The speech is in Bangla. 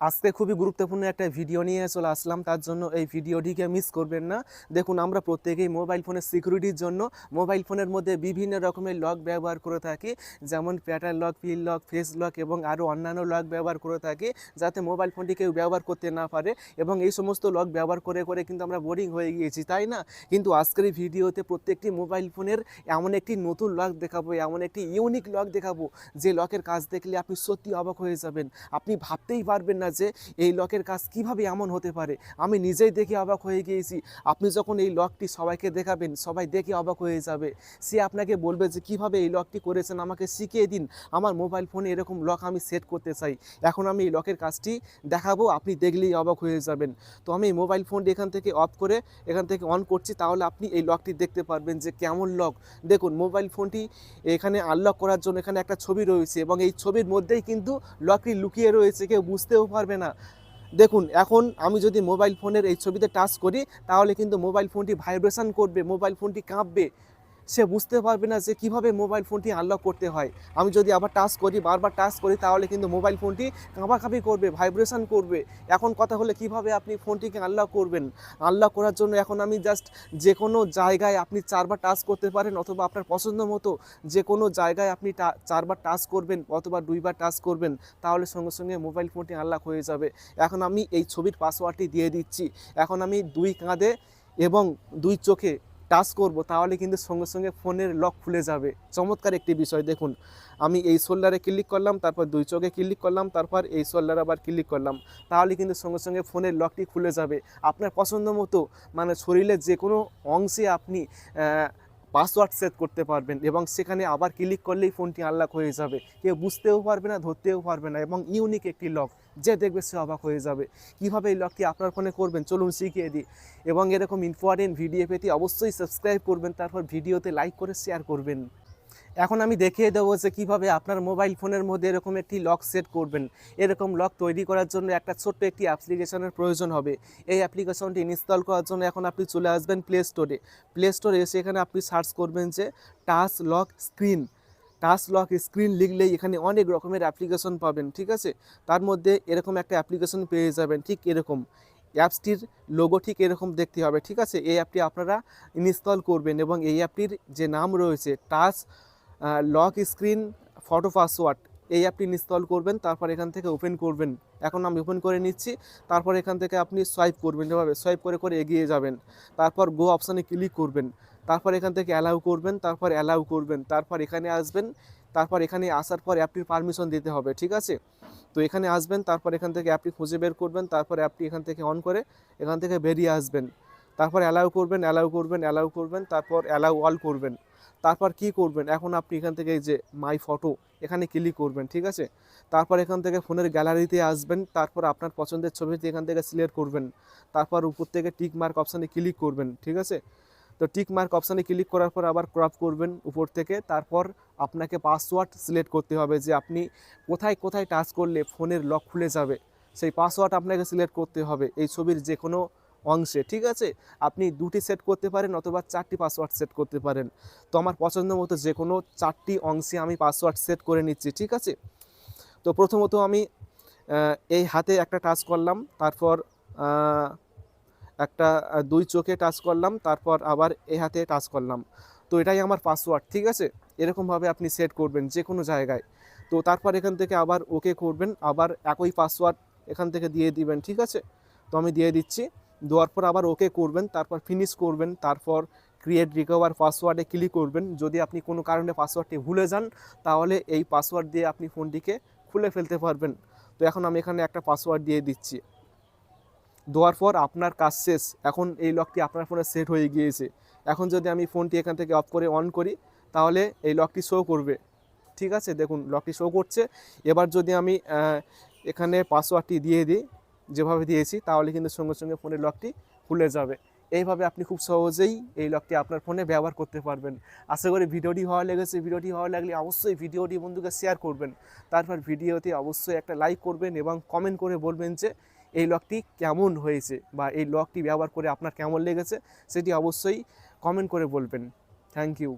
আজকে খুবই গুরুত্বপূর্ণ একটা ভিডিও নিয়ে চলে আসলাম। তার জন্য এই ভিডিওটিকে মিস করবেন না। দেখুন, আমরা প্রত্যেকেই মোবাইল ফোনের সিকিউরিটির জন্য মোবাইল ফোনের মধ্যে বিভিন্ন রকমের লক ব্যবহার করে থাকি। যেমন pattern lock pin lock face lock এবং আরও অন্যান্য লক ব্যবহার করে থাকি, যাতে মোবাইল ফোনটি কেউ ব্যবহার করতে না পারে এবং এই সমস্ত লক ব্যবহার করে করে কিন্তু আমরা বোরিং হয়ে গিয়েছি, তাই না? কিন্তু আজকের এই ভিডিওতে প্রত্যেকটি মোবাইল ফোনের এমন একটি নতুন লক দেখাবো, এমন একটি ইউনিক লক দেখাবো, যে লকের কাজ দেখলে আপনি সত্যি অবাক হয়ে যাবেন। আপনি ভাবতেই পারবেন না যে এই লকের কাজ কীভাবে এমন হতে পারে? আমি নিজেই দেখে অবাক হয়ে গিয়েছি। আপনি যখন এই লকটি সবাইকে দেখাবেন, সবাই দেখে অবাক হয়ে যাবে। সে আপনাকে বলবে যে, কীভাবে এই লকটি করেছেন? আমাকে শিখিয়ে দিন। আমার মোবাইল ফোনে এরকম লক আমি সেট করতে চাই। এখন আমি এই লকের কাজটি দেখাবো, আপনি দেখলেই অবাক হয়ে যাবেন। তো আমি এই মোবাইল ফোনটি এখান থেকে অফ করে, এখান থেকে অন করছি, তাহলে আপনি এই লকটি দেখতে পারবেন যে কেমন লক। দেখুন, মোবাইল ফোনটি এখানে আনলক করার জন্য এখানে একটা ছবি রয়েছে এবং এই ছবির মধ্যেই কিন্তু লকটি লুকিয়ে রয়েছে। কেউ বুঝতেও পারবে না। দেখুন, এখন আমি যদি মোবাইল ফোনের এই ছবিতে টাচ করি, তাহলে কিন্তু মোবাইল ফোনটি ভাইব্রেশন করবে মোবাইল ফোনটি কাঁপবে। সে বুঝতে পারবে না যে কীভাবে মোবাইল ফোনটি আনলক করতে হয়। আমি যদি আবার টাচ করি, বারবার টাচ করি, তাহলে কিন্তু মোবাইল ফোনটি কাঁপাকাঁপি করবে ভাইব্রেশন করবে। এখন কথা হলে কীভাবে আপনি ফোনটিকে আনলক করবেন? আনলক করার জন্য এখন আমি জাস্ট যে কোনো জায়গায় আপনি চারবার টাচ করতে পারেন, অথবা আপনার পছন্দ মতো যে কোনো জায়গায় আপনি চারবার টাচ করবেন, অথবা দুইবার টাচ করবেন, তাহলে সঙ্গে সঙ্গে মোবাইল ফোনটি আনলক হয়ে যাবে। এখন আমি এই ছবির পাসওয়ার্ডটি দিয়ে দিচ্ছি। এখন আমি দুই কাঁধে এবং দুই চোখে টাচ করব, তাহলে কিন্তু সঙ্গে সঙ্গে ফোনের লক খুলে যাবে। চমৎকার একটি বিষয়, দেখুন। আমি এই শোল্ডারে ক্লিক করলাম, তারপর দুই চোখে ক্লিক করলাম, তারপর এই শোল্ডারে আবার ক্লিক করলাম। তাহলে কিন্তু সঙ্গে সঙ্গে ফোনের লকটি খুলে যাবে। আপনার পছন্দ মতো মানে শরীরের যে কোনো অংশে আপনি পাসওয়ার্ড সেট করতে পারবেন এবং সেখানে আবার ক্লিক করলেই ফোনটি আনলক হয়ে যাবে। কেউ বুঝতেও পারবে না, ধরতেও পারবে না এবং ইউনিক একটি লক যে দেখবে সে অবাক হয়ে যাবে। কীভাবে এই লকটি আপনার ফোনে করবেন? চলুন শিখিয়ে দিই। এবং এরকম ইম্পর্টেন্ট ভিডিও পেতে অবশ্যই সাবস্ক্রাইব করবেন, তারপর ভিডিওতে লাইক করে শেয়ার করবেন। এখন আমি দেখিয়ে দেবো যে কীভাবে আপনার মোবাইল ফোনের মধ্যে এরকম একটি লক সেট করবেন। এরকম লক তৈরি করার জন্য একটা ছোট্ট একটি অ্যাপ্লিকেশনের প্রয়োজন হবে। এই অ্যাপ্লিকেশনটি ইনস্টল করার জন্য এখন আপনি চলে আসবেন প্লে স্টোরে প্লে স্টোরে এসে এখানে আপনি সার্চ করবেন যে touch lock screen touch lock screen লিখলেই এখানে অনেক রকমের অ্যাপ্লিকেশন পাবেন, ঠিক আছে? তার মধ্যে এরকম একটা অ্যাপ্লিকেশন পেয়ে যাবেন, ঠিক এরকম। অ্যাপসটির লোগো ঠিক এরকম দেখতে হবে, ঠিক আছে? এই অ্যাপটি আপনারা ইনস্টল করবেন এবং এই অ্যাপটির যে নাম রয়েছে touch lock screen photo password এই অ্যাপটি ইনস্টল করবেন, তারপর এখান থেকে ওপেন করবেন। এখন আমি ওপেন করে নিচ্ছি, তারপর এখান থেকে আপনি সোয়াইপ করবেন এভাবে সোয়াইপ করে করে এগিয়ে যাবেন। তারপর গো অপশানে ক্লিক করবেন। তারপর এখান থেকে অ্যালাউ করবেন, তারপর অ্যালাউ করবেন, তারপর এখানে আসবেন, তারপর এখানে আসার পর অ্যাপটির পারমিশন দিতে হবে, ঠিক আছে? তো এখানে আসবেন, তারপর এখান থেকে অ্যাপটি খুঁজে বের করবেন, তারপর অ্যাপটি এখান থেকে অন করে এখান থেকে বেরিয়ে আসবেন। তারপর অ্যালাউ করবেন অ্যালাউ করবেন অ্যালাউ করবেন, তারপর অ্যালাউ অল করবেন। তারপর কি করবেন? এখন আপনি এখান থেকে যে মাই ফটো এখানে ক্লিক করবেন, ঠিক আছে? তারপর এখান থেকে ফোনের গ্যালারিতে আসবেন, তারপর আপনার পছন্দের ছবিটি এখান থেকে সিলেক্ট করবেন। তারপর উপর থেকে টিক মার্ক অপশানে ক্লিক করবেন, ঠিক আছে? তো টিক মার্ক অপশানে ক্লিক করার পর আবার ক্রপ করবেন উপর থেকে, তারপর আপনাকে পাসওয়ার্ড সিলেক্ট করতে হবে যে আপনি কোথায় কোথায় টাচ করলে ফোনের লক খুলে যাবে। সেই পাসওয়ার্ড আপনাকে সিলেক্ট করতে হবে। এই ছবির যে কোনো অংশে ঠিক আছে? আপনি দুটি সেট করতে পারেন অথবা চারটি পাসওয়ার্ড সেট করতে পারেন। তো আমার পছন্দ মতো যে কোনো চারটি অংশে আমি পাসওয়ার্ড সেট করে নিচ্ছি, ঠিক আছে? তো প্রথমত আমি এই হাতে একটা টাচ করলাম, তারপর একটা দুই চোখে টাচ করলাম, তারপর আবার এই হাতে টাচ করলাম। তো এটাই আমার পাসওয়ার্ড ঠিক আছে? এরকমভাবে আপনি সেট করবেন যে কোনো জায়গায়। তো তারপর এখান থেকে আবার ওকে করবেন, আবার একই পাসওয়ার্ড এখান থেকে দিয়ে দিবেন, ঠিক আছে? তো আমি দিয়ে দিচ্ছি। দেওয়ার পর আবার ওকে করবেন, তারপর ফিনিশ করবেন, তারপর ক্রিয়েট রিকভার পাসওয়ার্ডে ক্লিক করবেন। যদি আপনি কোনো কারণে পাসওয়ার্ডটি ভুলে যান, তাহলে এই পাসওয়ার্ড দিয়ে আপনি ফোনটিকে খুলে ফেলতে পারবেন। তো এখন আমি এখানে একটা পাসওয়ার্ড দিয়ে দিচ্ছি। দেওয়ার পর আপনার কাজ শেষ। এখন এই লকটি আপনার ফোনে সেট হয়ে গিয়েছে। এখন যদি আমি ফোনটি এখান থেকে অফ করে অন করি, তাহলে এই লকটি শো করবে। ঠিক আছে? দেখুন লকটি শো করছে। এবার যদি আমি এখানে পাসওয়ার্ডটি দিয়ে দিই যেভাবে দিয়েছি, তাহলে কিন্তু সঙ্গে সঙ্গে ফোনের লকটি খুলে যাবে। এইভাবে আপনি খুব সহজেই এই লকটি আপনার ফোনে ব্যবহার করতে পারবেন। আশা করি ভিডিওটি ভালো লেগেছে। ভিডিওটি ভালো লাগলে অবশ্যই ভিডিওটি বন্ধুকে শেয়ার করবেন। তারপর ভিডিওতে অবশ্যই একটা লাইক করবেন এবং কমেন্ট করে বলবেন যে, এই লকটি কেমন হয়েছে বা এই লকটি ব্যবহার করে আপনার কেমন লেগেছে, সেটি অবশ্যই কমেন্ট করে বলবেন। Thank you